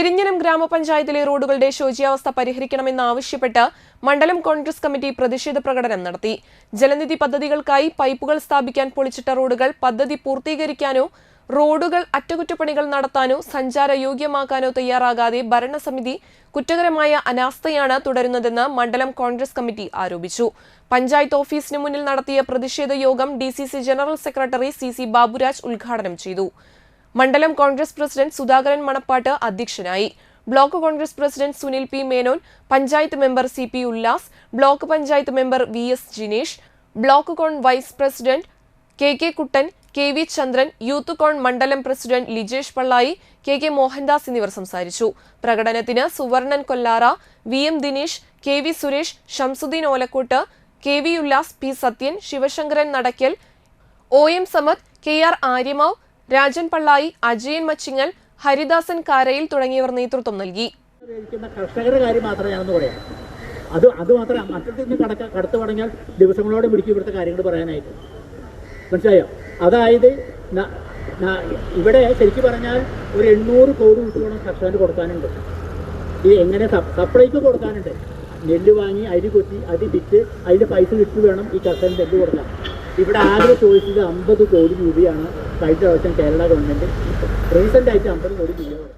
പെരിഞ്ഞനം ഗ്രാമപഞ്ചായത്തിലെ റോഡുകളുടെ ശോചിയാവസ്ഥ പരിഹരിക്കണമെന്നാവശ്യപ്പെട്ട് മണ്ഡലം കോൺഗ്രസ് കമ്മിറ്റി പ്രതിഷേധ പ്രകടനം നടത്തി. ജലനിധി പദ്ധതികൾക്കായി പൈപ്പുകൾ സ്ഥാപിക്കാൻ പൊളിച്ചിട്ട റോഡുകൾ പദ്ധതി പൂർത്തീകരിക്കാനോ റോഡുകൾ അറ്റകുറ്റപ്പണികൾ നടത്താനോ സഞ്ചാര യോഗ്യമാക്കാനോ തയ്യാറാകാതെ ഭരണസമിതി കുറ്റകരമായ അനാസ്ഥയാണ് തുടരുന്നതെന്ന് മണ്ഡലം കോൺഗ്രസ് കമ്മിറ്റി ആരോപിച്ചു. പഞ്ചായത്ത് ഓഫീസിന് മുന്നിൽ നടത്തിയ പ്രതിഷേധ യോഗം D general secretary C Baburaj ഉദ്ഘാടനം ചെയ്തു. മണ്ഡലം കോൺഗ്രസ് പ്രസിഡന്റ് സുധാകരൻ മണപ്പാട്ട് അധ്യക്ഷനായി. Block Congress president Sunil P Menon panchayat member C P Ullas block panchayat member V S Jinesh block Con vice president K K Kuttan K V Chandran youth Con മണ്ഡലം president Lijesh Pallayi K K Mohandas എന്നിവർ സംസാരിച്ചു. പ്രകടനത്തിന് Suvarnan Kollara V M Dinesh K V Suresh Shamsuddin Olakkot K V Ullas P Sathyan Sivasankaran Nadakkal O M Samad K R Aryamavu Rajan Pallayi Ajayan Machingal Haridasan Karayil തുടങ്ങിയവർ നേതൃത്വം നൽകി. കർഷകരുടെ കാര്യം മാത്രമേ ഞാനൊന്ന് പറയാം. അത് അത് മാത്രമേ നിന്ന് കടക്ക കടത്തു തുടങ്ങിയാൽ ദിവസങ്ങളോടെ പിടിക്കും ഇവിടുത്തെ കാര്യങ്ങൾ പറയാനായിട്ട്. മനസ്സിലായോ? അതായത് ഇവിടെ ശരിക്കും പറഞ്ഞാൽ ഒരു എണ്ണൂറ് കോടി രൂപയോളം കർഷകന് കൊടുക്കാനുണ്ട്. ഇത് എങ്ങനെ സപ്ലൈക്ക് കൊടുക്കാനുണ്ട്. നെല്ല് വാങ്ങി അരി കൊത്തി അത് വിറ്റ് അതിന്റെ പൈസ വിറ്റ് വേണം ഈ കർഷകന് നെല്ല് കൊടുക്കാൻ. ഇവിടെ ആകെ ചോദിച്ചത് അമ്പത് കോടി രൂപയാണ് കഴിഞ്ഞ പ്രാവശ്യം കേരള ഗവൺമെന്റ് റീസെന്റ് ആയിട്ട് അമ്പത് കോടി രൂപ.